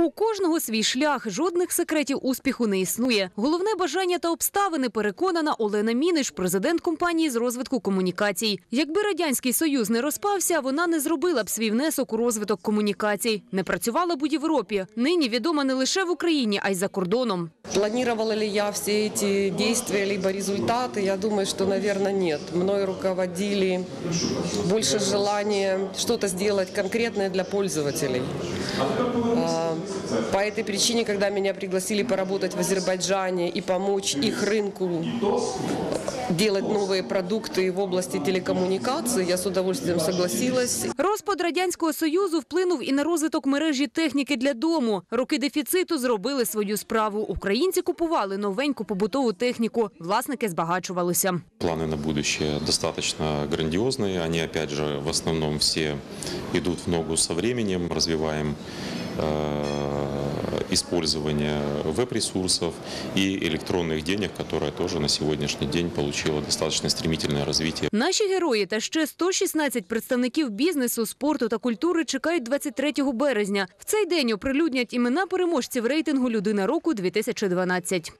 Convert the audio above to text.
У кожного свій шлях, жодних секретів успіху не існує. Головне бажання та обставини переконана Олена Міниш, президент компанії з розвитку комунікацій. Якби радянський союз не розпався, вона не зробила б свій внесок у розвиток комунікацій, не працювала б у Європі. Нині відома не лише в Україні, а й за кордоном. Планировала ли я все эти действия либо результаты? Я думаю, что, наверное, нет. Мной руководили больше желание что-то сделать конкретное для пользователей. А, По этой причине, когда меня пригласили поработать в Азербайджане и помочь их рынку делать новые продукты в области телекоммуникаций, я с удовольствием согласилась. Розпад радянського союзу вплинув і на розвиток мережі техніки для дому. Роки дефіциту зробили свою справу. Українці купували новеньку побутову техніку. Власники збагачувалися. Планы на будущее достаточно грандиозные. Они, опять же, в основном все идут в ногу со временем. Развиваем э, использование веб-ресурсов и электронных денег, которое тоже на сегодняшний день получило достаточно стремительное развитие. Наші герої та ще 116 представників бізнесу, спорту та культури чекають 23 березня. В цей день оприлюднять імена переможців рейтингу Людина року 2012